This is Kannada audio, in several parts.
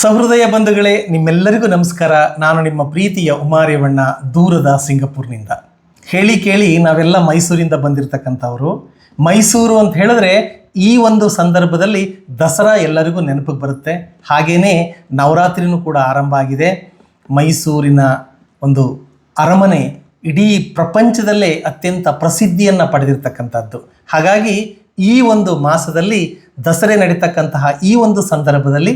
ಸಹೃದಯ ಬಂಧುಗಳೇ, ನಿಮ್ಮೆಲ್ಲರಿಗೂ ನಮಸ್ಕಾರ. ನಾನು ನಿಮ್ಮ ಪ್ರೀತಿಯ ಉಮಾರೇವಣ್ಣ, ದೂರದ ಸಿಂಗಪುರ್ನಿಂದ. ಹೇಳಿ ಕೇಳಿ ನಾವೆಲ್ಲ ಮೈಸೂರಿಂದ ಬಂದಿರತಕ್ಕಂಥವ್ರು. ಮೈಸೂರು ಅಂತ ಹೇಳಿದ್ರೆ ಈ ಒಂದು ಸಂದರ್ಭದಲ್ಲಿ ದಸರಾ ಎಲ್ಲರಿಗೂ ನೆನಪಿಗೆ ಬರುತ್ತೆ. ಹಾಗೆಯೇ ನವರಾತ್ರಿನೂ ಕೂಡ ಆರಂಭ ಆಗಿದೆ. ಮೈಸೂರಿನ ಒಂದು ಅರಮನೆ ಇಡೀ ಪ್ರಪಂಚದಲ್ಲೇ ಅತ್ಯಂತ ಪ್ರಸಿದ್ಧಿಯನ್ನು ಪಡೆದಿರ್ತಕ್ಕಂಥದ್ದು. ಹಾಗಾಗಿ ಈ ಒಂದು ಮಾಸದಲ್ಲಿ ದಸರೆ ನಡೀತಕ್ಕಂತಹ ಈ ಒಂದು ಸಂದರ್ಭದಲ್ಲಿ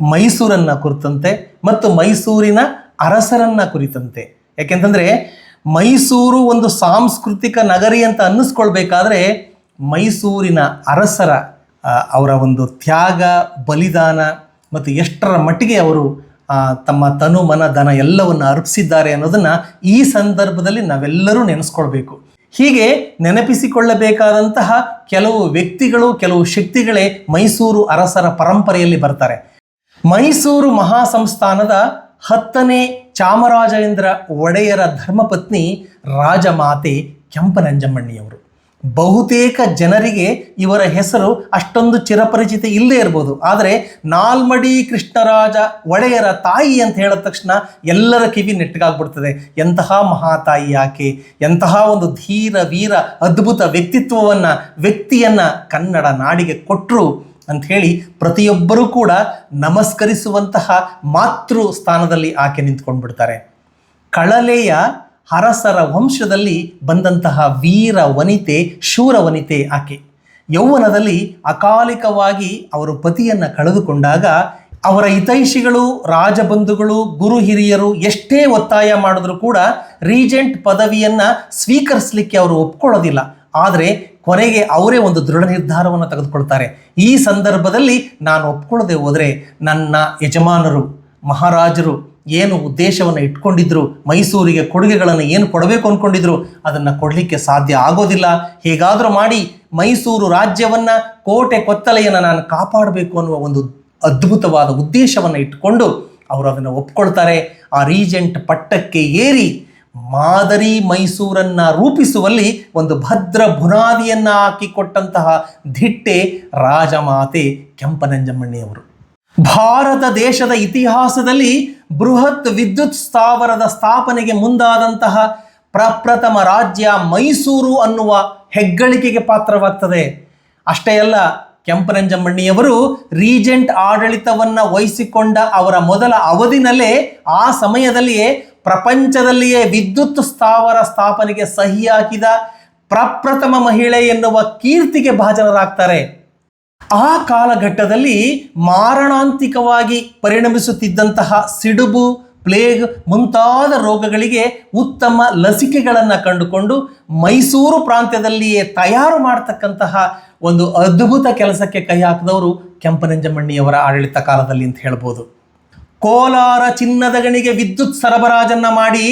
ಮೈಸೂರನ್ನ ಕುರಿತಂತೆ ಮತ್ತು ಮೈಸೂರಿನ ಅರಸರನ್ನ ಕುರಿತಂತೆ. ಯಾಕೆಂತಂದ್ರೆ ಮೈಸೂರು ಒಂದು ಸಾಂಸ್ಕೃತಿಕ ನಗರಿ ಅಂತ ಅನ್ನಿಸ್ಕೊಳ್ಬೇಕಾದ್ರೆ ಮೈಸೂರಿನ ಅರಸರ ಅವರ ಒಂದು ತ್ಯಾಗ, ಬಲಿದಾನ ಮತ್ತು ಎಷ್ಟರ ಮಟ್ಟಿಗೆ ಅವರು ತಮ್ಮ ತನು, ಮನ, ಧನ ಎಲ್ಲವನ್ನು ಅರ್ಪಿಸಿದ್ದಾರೆ ಅನ್ನೋದನ್ನ ಈ ಸಂದರ್ಭದಲ್ಲಿ ನಾವೆಲ್ಲರೂ ನೆನೆಸ್ಕೊಳ್ಬೇಕು. ಹೀಗೆ ನೆನಪಿಸಿಕೊಳ್ಳಬೇಕಾದಂತಹ ಕೆಲವು ವ್ಯಕ್ತಿಗಳು, ಕೆಲವು ಶಕ್ತಿಗಳೇ ಮೈಸೂರು ಅರಸರ ಪರಂಪರೆಯಲ್ಲಿ ಬರ್ತಾರೆ. ಮೈಸೂರು ಮಹಾಸಂಸ್ಥಾನದ ಹತ್ತನೇ ಚಾಮರಾಜೇಂದ್ರ ಒಡೆಯರ ಧರ್ಮಪತ್ನಿ ರಾಜಮಾತೆ ಕೆಂಪನಂಜಮ್ಮಣ್ಣಿಯವರು ಬಹುತೇಕ ಜನರಿಗೆ ಇವರ ಹೆಸರು ಅಷ್ಟೊಂದು ಚಿರಪರಿಚಿತ ಇಲ್ಲದೇ ಇರ್ಬೋದು. ಆದರೆ ನಾಲ್ಮಡಿ ಕೃಷ್ಣರಾಜ ಒಡೆಯರ ತಾಯಿ ಅಂತ ಹೇಳಿದ ತಕ್ಷಣ ಎಲ್ಲರ ಕಿವಿ ನೆಟ್ಟಗಾಗ್ಬಿಡ್ತದೆ. ಎಂತಹ ಮಹಾತಾಯಿ ಆಕೆ ಎಂತಹ ಒಂದು ಧೀರ ವೀರ ಅದ್ಭುತ ವ್ಯಕ್ತಿತ್ವವನ್ನು ವ್ಯಕ್ತಿಯನ್ನು ಕನ್ನಡ ನಾಡಿಗೆ ಕೊಟ್ಟರು ಅಂತ ಹೇಳಿ ಪ್ರತಿಯೊಬ್ಬರೂ ಕೂಡ ನಮಸ್ಕರಿಸುವಂತಹ ಮಾತೃ ಸ್ಥಾನದಲ್ಲಿ ಆಕೆ ನಿಂತ್ಕೊಂಡು ಬಿಡ್ತಾರೆ ಕಳಲೆಯ ಅರಸರ ವಂಶದಲ್ಲಿ ಬಂದಂತಹ ವೀರ ವನಿತೆ, ಶೂರ ವನಿತೆ ಆಕೆ. ಯೌವನದಲ್ಲಿ ಅಕಾಲಿಕವಾಗಿ ಅವರು ಪತಿಯನ್ನು ಕಳೆದುಕೊಂಡಾಗ ಅವರ ಹಿತೈಷಿಗಳು, ರಾಜಬಂಧುಗಳು, ಗುರು ಹಿರಿಯರು ಎಷ್ಟೇ ಒತ್ತಾಯ ಮಾಡಿದ್ರು ಕೂಡ ರೀಜೆಂಟ್ ಪದವಿಯನ್ನು ಸ್ವೀಕರಿಸಲಿಕ್ಕೆ ಅವರು ಒಪ್ಕೊಳ್ಳೋದಿಲ್ಲ. ಆದರೆ ಕೊನೆಗೆ ಅವರೇ ಒಂದು ದೃಢ ನಿರ್ಧಾರವನ್ನು ತೆಗೆದುಕೊಳ್ತಾರೆ. ಈ ಸಂದರ್ಭದಲ್ಲಿ ನಾನು ಒಪ್ಕೊಳ್ಳದೆ ಹೋದರೆ ನನ್ನ ಯಜಮಾನರು, ಮಹಾರಾಜರು ಏನು ಉದ್ದೇಶವನ್ನು ಇಟ್ಕೊಂಡಿದ್ರು, ಮೈಸೂರಿಗೆ ಕೊಡುಗೆಗಳನ್ನು ಏನು ಕೊಡಬೇಕು ಅಂದ್ಕೊಂಡಿದ್ರು ಅದನ್ನು ಕೊಡಲಿಕ್ಕೆ ಸಾಧ್ಯ ಆಗೋದಿಲ್ಲ. ಹೇಗಾದರೂ ಮಾಡಿ ಮೈಸೂರು ರಾಜ್ಯವನ್ನು ಕೋಟೆ ಕೊತ್ತಲೆಯನ್ನು ನಾನು ಕಾಪಾಡಬೇಕು ಅನ್ನುವ ಒಂದು ಅದ್ಭುತವಾದ ಉದ್ದೇಶವನ್ನು ಇಟ್ಟುಕೊಂಡು ಅವರು ಅದನ್ನು ಒಪ್ಕೊಳ್ತಾರೆ. ಆ ರೀಜೆಂಟ್ ಪಟ್ಟಕ್ಕೆ ಏರಿ ಮಾದರಿ ಮೈಸೂರನ್ನ ರೂಪಿಸುವಲ್ಲಿ ಒಂದು ಭದ್ರ ಬುನಾದಿಯನ್ನ ಹಾಕಿಕೊಟ್ಟಂತಹ ದಿಟ್ಟೆ ರಾಜಮಾತೆ ಕೆಂಪನಂಜಮ್ಮಣ್ಣಿಯವರು. ಭಾರತ ದೇಶದ ಇತಿಹಾಸದಲ್ಲಿ ಬೃಹತ್ ವಿದ್ಯುತ್ ಸ್ಥಾವರದ ಸ್ಥಾಪನೆಗೆ ಮುಂದಾದಂತಹ ಪ್ರಪ್ರಥಮ ರಾಜ್ಯ ಮೈಸೂರು ಅನ್ನುವ ಹೆಗ್ಗಳಿಕೆಗೆ ಪಾತ್ರವಾಗ್ತದೆ. ಅಷ್ಟೇ ಅಲ್ಲ, ಕೆಂಪನಂಜಮ್ಮಣ್ಣಿಯವರು ರೀಜೆಂಟ್ ಆಡಳಿತವನ್ನ ವಹಿಸಿಕೊಂಡ ಅವರ ಮೊದಲ ಅವಧಿನಲ್ಲೇ ಆ ಸಮಯದಲ್ಲಿಯೇ ಪ್ರಪಂಚದಲ್ಲಿಯೇ ವಿದ್ಯುತ್ ಸ್ಥಾವರ ಸ್ಥಾಪನೆಗೆ ಸಹಿ ಹಾಕಿದ ಪ್ರಪ್ರಥಮ ಮಹಿಳೆ ಎನ್ನುವ ಕೀರ್ತಿಗೆ ಭಾಜನರಾಗ್ತಾರೆ. ಆ ಕಾಲಘಟ್ಟದಲ್ಲಿ ಮಾರಣಾಂತಿಕವಾಗಿ ಪರಿಣಮಿಸುತ್ತಿದ್ದಂತಹ ಸಿಡುಬು, ಪ್ಲೇಗ್ ಮುಂತಾದ ರೋಗಗಳಿಗೆ ಉತ್ತಮ ಲಸಿಕೆಗಳನ್ನು ಕಂಡುಕೊಂಡು ಮೈಸೂರು ಪ್ರಾಂತ್ಯದಲ್ಲಿಯೇ ತಯಾರು ಮಾಡತಕ್ಕಂತಹ ಒಂದು ಅದ್ಭುತ ಕೆಲಸಕ್ಕೆ ಕೈ ಹಾಕಿದವರು ಕೆಂಪನಂಜಮಣ್ಣಿಯವರ ಆಡಳಿತ ಕಾಲದಲ್ಲಿ ಅಂತ ಹೇಳ್ಬೋದು. ಕೋಲಾರ ಚಿನ್ನದ ಗಣಿಗೆ ವಿದ್ಯುತ್ ಸರಬರಾಜನ್ನ ಮಾಡಿ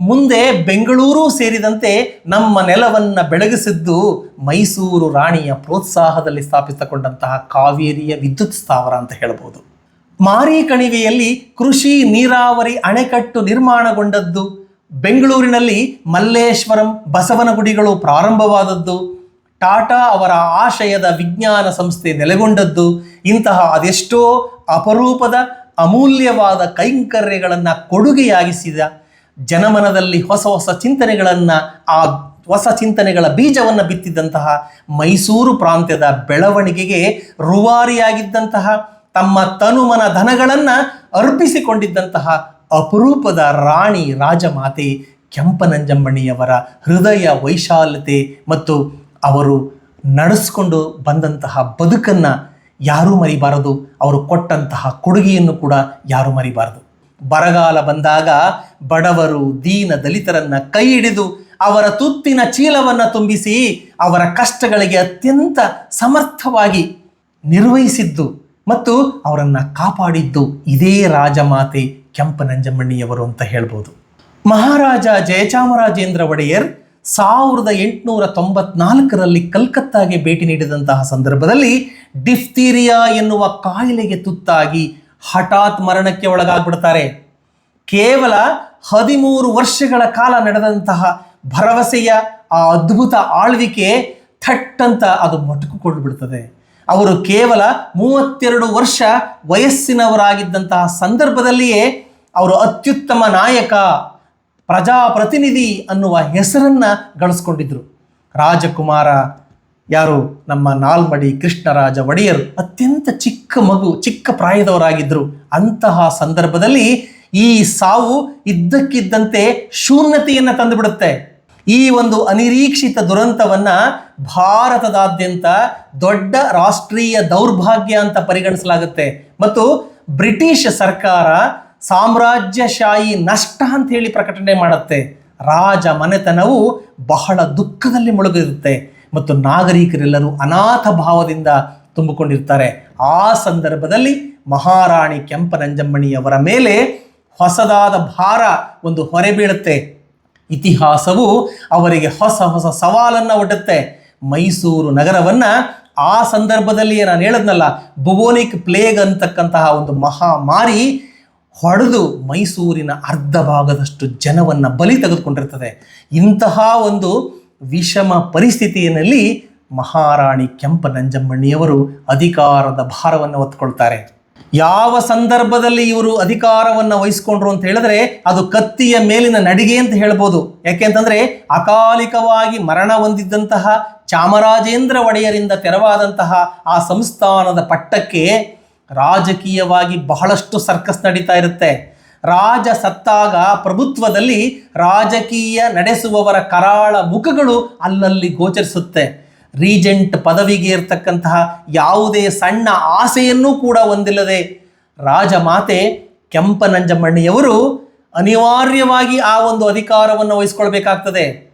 ಮುಂದೆ ಬೆಂಗಳೂರು ಸೇರಿದಂತೆ ನಮ್ಮ ನೆಲವನ್ನ ಬೆಳಗಿಸಿದ್ದು ಮೈಸೂರು ರಾಣಿಯ ಪ್ರೋತ್ಸಾಹದಲ್ಲಿ ಸ್ಥಾಪಿಸಿಕೊಂಡಂತಹ ಕಾವೇರಿಯ ವಿದ್ಯುತ್ ಸ್ಥಾವರ ಅಂತ ಹೇಳಬಹುದು ಮಾರಿ ಕಣಿವೆಯಲ್ಲಿ ಕೃಷಿ ನೀರಾವರಿ ಅಣೆಕಟ್ಟು ನಿರ್ಮಾಣಗೊಂಡದ್ದು, ಬೆಂಗಳೂರಿನಲ್ಲಿ ಮಲ್ಲೇಶ್ವರಂ, ಬಸವನಗುಡಿಗಳು ಪ್ರಾರಂಭವಾದದ್ದು, ಟಾಟಾ ಅವರ ಆಶಯದ ವಿಜ್ಞಾನ ಸಂಸ್ಥೆ ನೆಲೆಗೊಂಡದ್ದು, ಇಂತಹ ಅದೆಷ್ಟೋ ಅಪರೂಪದ ಅಮೂಲ್ಯವಾದ ಕೈಂಕರ್ಯಗಳನ್ನು ಕೊಡುಗೆಯಾಗಿಸಿದ ಜನಮನದಲ್ಲಿ ಹೊಸ ಹೊಸ ಚಿಂತನೆಗಳನ್ನು, ಆ ಹೊಸ ಚಿಂತನೆಗಳ ಬೀಜವನ್ನು ಬಿತ್ತಿದ್ದಂತಹ ಮೈಸೂರು ಪ್ರಾಂತ್ಯದ ಬೆಳವಣಿಗೆಗೆ ರುವಾರಿಯಾಗಿದ್ದಂತಹ, ತಮ್ಮ ತನುಮನ ಧನಗಳನ್ನು ಅರ್ಪಿಸಿಕೊಂಡಿದ್ದಂತಹ ಅಪರೂಪದ ರಾಣಿ ರಾಜಮಾತೆ ಕೆಂಪನಂಜಮ್ಮಣಿಯವರ ಹೃದಯ ವೈಶಾಲ್ಯತೆ ಮತ್ತು ಅವರು ನಡೆಸ್ಕೊಂಡು ಬಂದಂತಹ ಬದುಕನ್ನು ಯಾರೂ ಮರಿಬಾರದು. ಅವರು ಕೊಟ್ಟಂತಹ ಕೊಡುಗೆಯನ್ನು ಕೂಡ ಯಾರೂ ಮರಿಬಾರದು. ಬರಗಾಲ ಬಂದಾಗ ಬಡವರು ದೀನ ದಲಿತರನ್ನ ಕೈ ಹಿಡಿದು ಅವರ ತುತ್ತಿನ ಚೀಲವನ್ನು ತುಂಬಿಸಿ ಅವರ ಕಷ್ಟಗಳಿಗೆ ಅತ್ಯಂತ ಸಮರ್ಥವಾಗಿ ನಿರ್ವಹಿಸಿದ್ದು ಮತ್ತು ಅವರನ್ನು ಕಾಪಾಡಿದ್ದು ಇದೇ ರಾಜಮಾತೆ ಕೆಂಪನಂಜಮ್ಮಣ್ಣಿಯವರು ಅಂತ ಹೇಳ್ಬೋದು. ಮಹಾರಾಜ ಜಯಚಾಮರಾಜೇಂದ್ರ ಒಡೆಯರ್ ಸಾವಿರದ ಎಂಟುನೂರ ತೊಂಬತ್ನಾಲ್ಕರಲ್ಲಿ ಕಲ್ಕತ್ತಾಗೆ ಭೇಟಿ ನೀಡಿದಂತಹ ಸಂದರ್ಭದಲ್ಲಿ ಡಿಫ್ತೀರಿಯಾ ಎನ್ನುವ ಕಾಯಿಲೆಗೆ ತುತ್ತಾಗಿ ಹಠಾತ್ ಮರಣಕ್ಕೆ ಒಳಗಾಗ್ಬಿಡ್ತಾರೆ. ಕೇವಲ ಹದಿಮೂರು ವರ್ಷಗಳ ಕಾಲ ನಡೆದಂತಹ ಭರವಸೆಯ ಆ ಅದ್ಭುತ ಆಳ್ವಿಕೆ ಥಟ್ಟಂತ ಅದು ಮೊಟಕುಕೊಂಡು ಬಿಡ್ತದೆ ಅವರು ಕೇವಲ ಮೂವತ್ತೆರಡು ವರ್ಷ ವಯಸ್ಸಿನವರಾಗಿದ್ದಂತಹ ಸಂದರ್ಭದಲ್ಲಿಯೇ ಅವರು ಅತ್ಯುತ್ತಮ ನಾಯಕ ಪ್ರಜಾಪ್ರತಿನಿಧಿ ಅನ್ನುವ ಹೆಸರನ್ನ ಗಳಿಸ್ಕೊಂಡಿದ್ರು. ರಾಜಕುಮಾರ ಯಾರು? ನಮ್ಮ ನಾಲ್ಮಡಿ ಕೃಷ್ಣರಾಜ ಒಡೆಯರು. ಅತ್ಯಂತ ಚಿಕ್ಕ ಮಗು, ಚಿಕ್ಕ ಪ್ರಾಯದವರಾಗಿದ್ದರು ಅಂತಹ ಸಂದರ್ಭದಲ್ಲಿ ಈ ಸಾವು ಇದ್ದಕ್ಕಿದ್ದಂತೆ ಶೂನ್ಯತೆಯನ್ನು ತಂದುಬಿಡುತ್ತೆ. ಈ ಒಂದು ಅನಿರೀಕ್ಷಿತ ದುರಂತವನ್ನ ಭಾರತದಾದ್ಯಂತ ದೊಡ್ಡ ರಾಷ್ಟ್ರೀಯ ದೌರ್ಭಾಗ್ಯ ಅಂತ ಪರಿಗಣಿಸಲಾಗುತ್ತೆ. ಮತ್ತು ಬ್ರಿಟಿಷ್ ಸರ್ಕಾರ ಸಾಮ್ರಾಜ್ಯಶಾಹಿ ನಷ್ಟ ಅಂತ ಹೇಳಿ ಪ್ರಕಟಣೆ ಮಾಡುತ್ತೆ. ರಾಜ ಮನೆತನವು ಬಹಳ ದುಃಖದಲ್ಲಿ ಮುಳುಗಿರುತ್ತೆ ಮತ್ತು ನಾಗರಿಕರೆಲ್ಲರೂ ಅನಾಥ ಭಾವದಿಂದ ತುಂಬಿಕೊಂಡಿರ್ತಾರೆ. ಆ ಸಂದರ್ಭದಲ್ಲಿ ಮಹಾರಾಣಿ ಕೆಂಪನಂಜಮ್ಮಣಿಯವರ ಮೇಲೆ ಹೊಸದಾದ ಭಾರ ಒಂದು ಹೊರೆ ಬೀಳುತ್ತೆ. ಇತಿಹಾಸವು ಅವರಿಗೆ ಹೊಸ ಹೊಸ ಸವಾಲನ್ನು ಒಡ್ಡುತ್ತೆ. ಮೈಸೂರು ನಗರವನ್ನ ಆ ಸಂದರ್ಭದಲ್ಲಿ ನಾನು ಹೇಳದ್ನಲ್ಲ ಬುಬೋನಿಕ್ ಪ್ಲೇಗ್ ಅಂತಕ್ಕಂತಹ ಒಂದು ಮಹಾಮಾರಿ ಹೊಡೆದು ಮೈಸೂರಿನ ಅರ್ಧ ಭಾಗದಷ್ಟು ಜನವನ್ನ ಬಲಿ ತೆಗೆದುಕೊಂಡಿರ್ತದೆ. ಇಂತಹ ಒಂದು ವಿಷಮ ಪರಿಸ್ಥಿತಿಯಲ್ಲಿ ಮಹಾರಾಣಿ ಕೆಂಪನಂಜಮ್ಮಣ್ಣಿಯವರು ಅಧಿಕಾರದ ಭಾರವನ್ನು ಹೊತ್ಕೊಳ್ತಾರೆ. ಯಾವ ಸಂದರ್ಭದಲ್ಲಿ ಇವರು ಅಧಿಕಾರವನ್ನು ವಹಿಸ್ಕೊಂಡ್ರು ಅಂತ ಹೇಳಿದ್ರೆ ಅದು ಕತ್ತಿಯ ಮೇಲಿನ ನಡಿಗೆ ಅಂತ ಹೇಳ್ಬೋದು. ಯಾಕೆಂತಂದ್ರೆ ಅಕಾಲಿಕವಾಗಿ ಮರಣ ಹೊಂದಿದ್ದಂತಹ ಚಾಮರಾಜೇಂದ್ರ ಒಡೆಯರಿಂದ ತೆರವಾದಂತಹ ಆ ಸಂಸ್ಥಾನದ ಪಟ್ಟಕ್ಕೆ ರಾಜಕೀಯವಾಗಿ ಬಹಳಷ್ಟು ಸರ್ಕಸ್ ನಡೀತಾ ಇರುತ್ತೆ. ರಾಜ ಸತ್ತಾಗ ಪ್ರಭುತ್ವದಲ್ಲಿ ರಾಜಕೀಯ ನಡೆಸುವವರ ಕರಾಳ ಮುಖಗಳು ಅಲ್ಲಲ್ಲಿ ಗೋಚರಿಸುತ್ತೆ. ರೀಜೆಂಟ್ ಪದವಿಗೆ ಇರತಕ್ಕಂತಹ ಯಾವುದೇ ಸಣ್ಣ ಆಸೆಯನ್ನೂ ಕೂಡ ಹೊಂದಿಲ್ಲದೆ ರಾಜಮಾತೆ ಕೆಂಪನಂಜಮ್ಮಣ್ಣಿಯವರು ಅನಿವಾರ್ಯವಾಗಿ ಆ ಒಂದು ಅಧಿಕಾರವನ್ನು ವಹಿಸ್ಕೊಳ್ಬೇಕಾಗ್ತದೆ.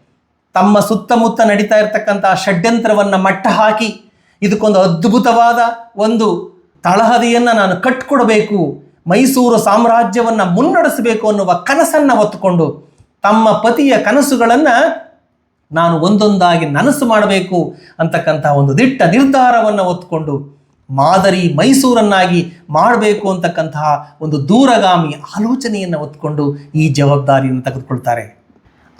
ತಮ್ಮ ಸುತ್ತಮುತ್ತ ನಡೀತಾ ಇರತಕ್ಕಂತಹ ಷಡ್ಯಂತ್ರವನ್ನು ಮಟ್ಟ ಹಾಕಿ ಇದಕ್ಕೊಂದು ಅದ್ಭುತವಾದ ಒಂದು ತಳಹದಿಯನ್ನು ನಾನು ಕಟ್ಟಿಕೊಡಬೇಕು ಮೈಸೂರು ಸಾಮ್ರಾಜ್ಯವನ್ನು ಮುನ್ನಡೆಸಬೇಕು ಅನ್ನುವ ಕನಸನ್ನು ಹೊತ್ತುಕೊಂಡು ತಮ್ಮ ಪತಿಯ ಕನಸುಗಳನ್ನು ನಾನು ಒಂದೊಂದಾಗಿ ನನಸು ಮಾಡಬೇಕು ಅಂತಕ್ಕಂತಹ ಒಂದು ದಿಟ್ಟ ನಿರ್ಧಾರವನ್ನು ಹೊತ್ತುಕೊಂಡು ಮಾದರಿ ಮೈಸೂರನ್ನಾಗಿ ಮಾಡಬೇಕು ಅಂತಕ್ಕಂತಹ ಒಂದು ದೂರಗಾಮಿ ಆಲೋಚನೆಯನ್ನು ಹೊತ್ಕೊಂಡು ಈ ಜವಾಬ್ದಾರಿಯನ್ನು ತೆಗೆದುಕೊಳ್ತಾರೆ.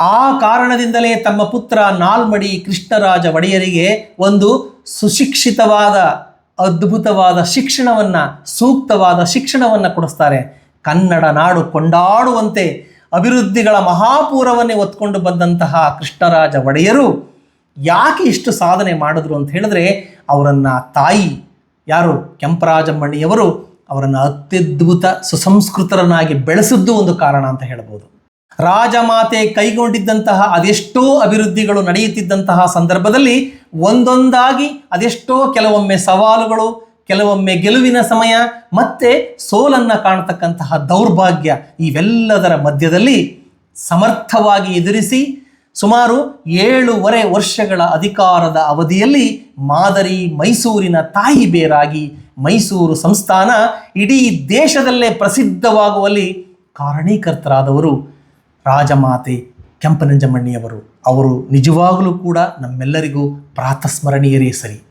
ಆ ಕಾರಣದಿಂದಲೇ ತಮ್ಮ ಪುತ್ರ ನಾಲ್ಮಡಿ ಕೃಷ್ಣರಾಜ ಒಡೆಯರಿಗೆ ಒಂದು ಸುಶಿಕ್ಷಿತವಾದ ಅದ್ಭುತವಾದ ಶಿಕ್ಷಣವನ್ನು, ಸೂಕ್ತವಾದ ಶಿಕ್ಷಣವನ್ನು ಕೊಡಿಸ್ತಾರೆ. ಕನ್ನಡ ನಾಡು ಕೊಂಡಾಡುವಂತೆ ಅಭಿವೃದ್ಧಿಗಳ ಮಹಾಪೂರವನ್ನೇ ಹೊತ್ಕೊಂಡು ಬಂದಂತಹ ಕೃಷ್ಣರಾಜ ಒಡೆಯರು ಯಾಕೆ ಇಷ್ಟು ಸಾಧನೆ ಮಾಡಿದ್ರು ಅಂತ ಹೇಳಿದ್ರೆ, ಅವರನ್ನು ತಾಯಿ ಯಾರು? ಕೆಂಪರಾಜಮ್ಮಣ್ಣಿಯವರು ಅವರನ್ನು ಅತ್ಯದ್ಭುತ ಸುಸಂಸ್ಕೃತರನ್ನಾಗಿ ಬೆಳೆಸಿದ್ದು ಒಂದು ಕಾರಣ ಅಂತ ಹೇಳ್ಬೋದು. ರಾಜಮಾತೆ ಕೈಗೊಂಡಿದ್ದಂತಹ ಅದೆಷ್ಟೋ ಅಭಿವೃದ್ಧಿಗಳು ನಡೆಯುತ್ತಿದ್ದಂತಹ ಸಂದರ್ಭದಲ್ಲಿ ಒಂದೊಂದಾಗಿ ಅದೆಷ್ಟೋ ಕೆಲವೊಮ್ಮೆ ಸವಾಲುಗಳು, ಕೆಲವೊಮ್ಮೆ ಗೆಲುವಿನ ಸಮಯ, ಮತ್ತೆ ಸೋಲನ್ನ ಕಾಣತಕ್ಕಂತಹ ದೌರ್ಭಾಗ್ಯ ಇವೆಲ್ಲದರ ಮಧ್ಯದಲ್ಲಿ ಸಮರ್ಥವಾಗಿ ಎದುರಿಸಿ ಸುಮಾರು ಏಳೂವರೆ ವರ್ಷಗಳ ಅಧಿಕಾರದ ಅವಧಿಯಲ್ಲಿ ಮಾದರಿ ಮೈಸೂರಿನ ತಾಯಿ ಬೇರಾಗಿ ಮೈಸೂರು ಸಂಸ್ಥಾನ ಇಡೀ ದೇಶದಲ್ಲೇ ಪ್ರಸಿದ್ಧವಾಗುವಲ್ಲಿ ಕಾರಣೀಕರ್ತರಾದವರು. ರಾಜಮಾತೆ ಕೆಂಪನಂಜಮ್ಮಣ್ಣಿಯವರು ಅವರು ನಿಜವಾಗಲೂ ಕೂಡ ನಮ್ಮೆಲ್ಲರಿಗೂ ಪ್ರಾತಸ್ಮರಣೀಯರೇ ಸರಿ.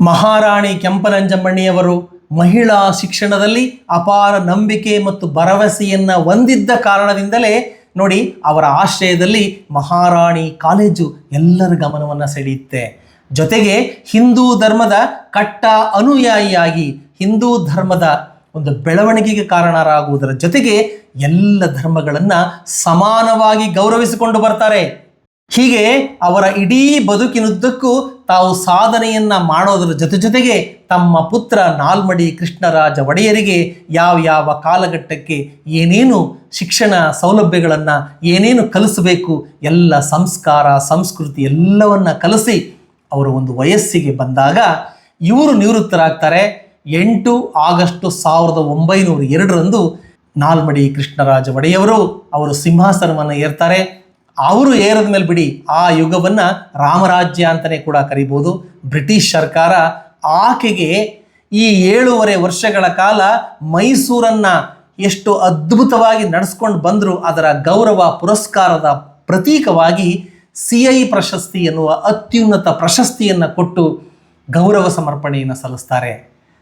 ಮಹಾರಾಣಿ ಕೆಂಪನಂಜಮ್ಮಣ್ಣಿಯವರು ಮಹಿಳಾ ಶಿಕ್ಷಣದಲ್ಲಿ ಅಪಾರ ನಂಬಿಕೆ ಮತ್ತು ಭರವಸೆಯನ್ನು ಹೊಂದಿದ್ದ ಕಾರಣದಿಂದಲೇ ನೋಡಿ ಅವರ ಆಶ್ರಯದಲ್ಲಿ ಮಹಾರಾಣಿ ಕಾಲೇಜು ಎಲ್ಲರ ಗಮನವನ್ನು ಸೆಳೆಯುತ್ತೆ. ಜೊತೆಗೆ ಹಿಂದೂ ಧರ್ಮದ ಕಟ್ಟ ಅನುಯಾಯಿಯಾಗಿ ಹಿಂದೂ ಧರ್ಮದ ಒಂದು ಬೆಳವಣಿಗೆಗೆ ಕಾರಣರಾಗುವುದರ ಜೊತೆಗೆ ಎಲ್ಲ ಧರ್ಮಗಳನ್ನು ಸಮಾನವಾಗಿ ಗೌರವಿಸಿಕೊಂಡು ಬರ್ತಾರೆ. ಹೀಗೆ ಅವರ ಇಡೀ ಬದುಕಿನುದ್ದಕ್ಕೂ ತಾವು ಸಾಧನೆಯನ್ನ ಮಾಡೋದರ ಜೊತೆ ಜೊತೆಗೆ ತಮ್ಮ ಪುತ್ರ ನಾಲ್ಮಡಿ ಕೃಷ್ಣರಾಜ ಒಡೆಯರಿಗೆ ಯಾವ ಯಾವ ಕಾಲಘಟ್ಟಕ್ಕೆ ಏನೇನು ಶಿಕ್ಷಣ ಸೌಲಭ್ಯಗಳನ್ನು ಏನೇನು ಕಲಿಸಬೇಕು, ಎಲ್ಲ ಸಂಸ್ಕಾರ, ಸಂಸ್ಕೃತಿ ಎಲ್ಲವನ್ನ ಕಲಿಸಿ ಅವರು ಒಂದು ವಯಸ್ಸಿಗೆ ಬಂದಾಗ ಇವರು ನಿವೃತ್ತರಾಗ್ತಾರೆ. ಎಂಟು ಆಗಸ್ಟ್ ಸಾವಿರದ ಒಂಬೈನೂರ ಎರಡರಂದು ನಾಲ್ಮಡಿ ಕೃಷ್ಣರಾಜ ಒಡೆಯವರು ಅವರು ಸಿಂಹಾಸನವನ್ನು ಏರ್ತಾರೆ. ಅವರು ಏರದ ಮೇಲೆ ಬಿಡಿ, ಆ ಯುಗವನ್ನು ರಾಮರಾಜ್ಯ ಅಂತಲೇ ಕೂಡ ಕರಿಬೋದು. ಬ್ರಿಟಿಷ್ ಸರ್ಕಾರ ಆಕೆಗೆ ಈ ಏಳೂವರೆ ವರ್ಷಗಳ ಕಾಲ ಮೈಸೂರನ್ನು ಎಷ್ಟು ಅದ್ಭುತವಾಗಿ ನಡೆಸ್ಕೊಂಡು ಬಂದರು, ಅದರ ಗೌರವ ಪುರಸ್ಕಾರದ ಪ್ರತೀಕವಾಗಿ ಸಿ ಐ ಪ್ರಶಸ್ತಿ ಎನ್ನುವ ಅತ್ಯುನ್ನತ ಪ್ರಶಸ್ತಿಯನ್ನು ಕೊಟ್ಟು ಗೌರವ ಸಮರ್ಪಣೆಯನ್ನು ಸಲ್ಲಿಸ್ತಾರೆ.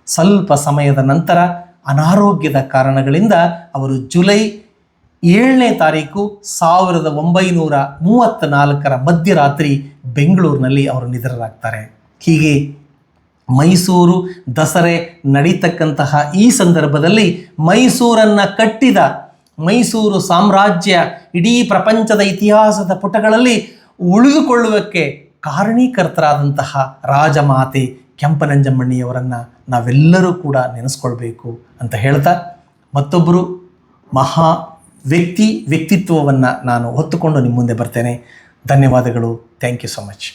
ಸ್ವಲ್ಪ ಸಮಯದ ನಂತರ ಅನಾರೋಗ್ಯದ ಕಾರಣಗಳಿಂದ ಅವರು ಜುಲೈ ಏಳನೇ ತಾರೀಕು ಸಾವಿರದ ಒಂಬೈನೂರ ಮೂವತ್ತ ನಾಲ್ಕರ ಮಧ್ಯರಾತ್ರಿ ಬೆಂಗಳೂರಿನಲ್ಲಿ ಅವರು ನಿಧನರಾಗ್ತಾರೆ. ಹೀಗೆ ಮೈಸೂರು ದಸರೆ ನಡೀತಕ್ಕಂತಹ ಈ ಸಂದರ್ಭದಲ್ಲಿ ಮೈಸೂರನ್ನು ಕಟ್ಟಿದ ಮೈಸೂರು ಸಾಮ್ರಾಜ್ಯ ಇಡೀ ಪ್ರಪಂಚದ ಇತಿಹಾಸದ ಪುಟಗಳಲ್ಲಿ ಉಳಿದುಕೊಳ್ಳುವಕ್ಕೆ ಕಾರಣೀಕರ್ತರಾದಂತಹ ರಾಜಮಾತೆ ಕೆಂಪನಂಜಮ್ಮಣ್ಣಿಯವರನ್ನು ನಾವೆಲ್ಲರೂ ಕೂಡ ನೆನೆಸ್ಕೊಳ್ಬೇಕು ಅಂತ ಹೇಳ್ತಾ ಮತ್ತೊಬ್ಬರು ಮಹಾ ವ್ಯಕ್ತಿ ವ್ಯಕ್ತಿತ್ವವನ್ನು ನಾನು ಹೊತ್ತುಕೊಂಡು ನಿಮ್ಮ ಮುಂದೆ ಬರ್ತೇನೆ. ಧನ್ಯವಾದಗಳು. Thank you so much